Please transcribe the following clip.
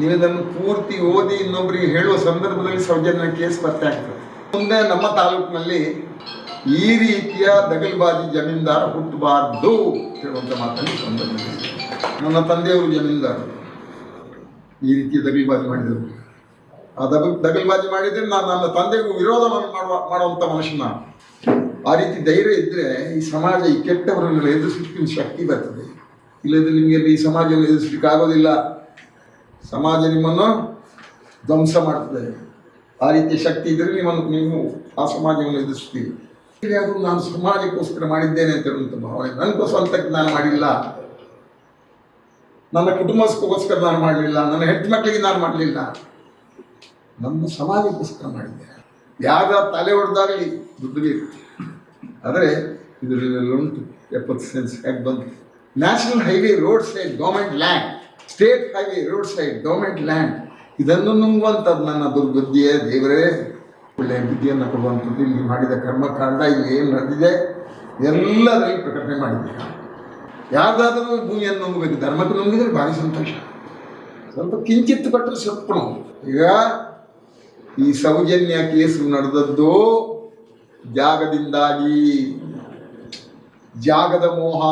ನೀವು ಪೂರ್ತಿ ಓದಿ ಇನ್ನೊಬ್ಬರಿಗೆ ಹೇಳುವ ಸಂದರ್ಭದಲ್ಲಿ ಸೌಜನ್ಯ ಕೇಸ್ ಪತ್ತೆ ಆಗ್ತದೆ. ಮುಂದೆ ನಮ್ಮ ತಾಲೂಕಿನಲ್ಲಿ ಈ ರೀತಿಯ ದಗಲ್ಬಾಜಿ ಜಮೀನ್ದಾರ ಹುಟ್ಟಬಾರ್ದು ಹೇಳುವಂಥ ಮಾತನ್ನು ಸಂದರ್ಭದಲ್ಲಿ ನನ್ನ ತಂದೆಯವರು ಜಮೀನ್ದಾರರು. ಈ ರೀತಿಯ ದಗಲ್ಬಾಜಿ ಮಾಡಿದರು. ಆ ದಗಲ್ ದಗಲ್ಬಾಜಿ ಮಾಡಿದ್ರೆ ನಾನು ನನ್ನ ತಂದೆಗೂ ವಿರೋಧವನ್ನು ಮಾಡುವ ಮಾಡುವಂಥ ಮನುಷ್ಯನ. ಆ ರೀತಿ ಧೈರ್ಯ ಇದ್ದರೆ ಈ ಸಮಾಜ ಈ ಕೆಟ್ಟವರನ್ನೆಲ್ಲ ಎದುರಿಸಲಿಕ್ಕೆ ಶಕ್ತಿ ಬರ್ತದೆ. ಇಲ್ಲದ್ರೆ ನಿಮಗೆ ಈ ಸಮಾಜವನ್ನು ಎದುರಿಸಲಿಕ್ಕೆ ಆಗೋದಿಲ್ಲ. ಸಮಾಜ ನಿಮ್ಮನ್ನು ಧ್ವಂಸ ಮಾಡ್ತದೆ. ಆ ರೀತಿಯ ಶಕ್ತಿ ಇದ್ದರೆ ನಿಮ್ಮನ್ನು ನೀವು ಆ ಸಮಾಜವನ್ನು ಎದುರಿಸ್ತೀವಿ ಅದು ನಾನು ಸಮಾಜಕ್ಕೋಸ್ಕರ ಮಾಡಿದ್ದೇನೆ ಅಂತ ಹೇಳುವಂಥ ಭಾವನೆ. ನನಗೂ ಸ್ವಂತಕ್ಕೆ ನಾನು ಮಾಡಿಲ್ಲ. ನನ್ನ ಕುಟುಂಬಕ್ಕೋಸ್ಕರ ನಾನು ಮಾಡಲಿಲ್ಲ. ನನ್ನ ಹೆಣ್ಣು ಮಕ್ಕಳಿಗೆ ನಾನು ಮಾಡಲಿಲ್ಲ. ನಮ್ಮ ಸಮಾಜಕ್ಕೋಸ್ಕರ ಮಾಡಿದ್ದೆ ಯಾರ ತಲೆ ಹೊಡೆದಾಗಲಿ ದುಡ್ಡು ಬೇಕು. ಆದರೆ ಇದರಲ್ಲೆಲ್ಲ ಉಂಟು. ಎಪ್ಪತ್ತು ಸೆನ್ಸ್ ಯಾಕೆ ಬಂತು? National highway road side government land state highway, road side, government land ಇದನ್ನು ನುಂಗುವಂಥದ್ದು ನನ್ನ ದುರ್ಬುದ್ಧಿಯೇ. ದೇವರೇ ಒಳ್ಳೆಯ ಬುದ್ಧಿಯನ್ನು ಕೊಡುವಂಥದ್ದು ಇಲ್ಲಿ ಮಾಡಿದ ಕರ್ಮಕಾಂಡ ಇಲ್ಲಿ ಏನು ನಡೆದಿದೆ? ಎಲ್ಲದರಲ್ಲಿ ಪ್ರಕಟಣೆ ಮಾಡಿದೆ ಯಾರ್ದಾದರೂ ಭೂಮಿಯನ್ನು ನುಂಗಬೇಕು, ಧರ್ಮಕ್ಕೆ ನುಂಗಿದ್ರೆ ಭಾರಿ ಸಂತೋಷ. ಸ್ವಲ್ಪ ಕಿಂಚಿತ್ ಕೊಟ್ಟರೆ ಸ್ವಲ್ಪ ಈಗ ಈ ಸೌಜನ್ಯ ಕೇಸು ನಡೆದದ್ದು ಜಾಗದಿಂದಾಗಿ ಜಾಗದ ಮೋಹ.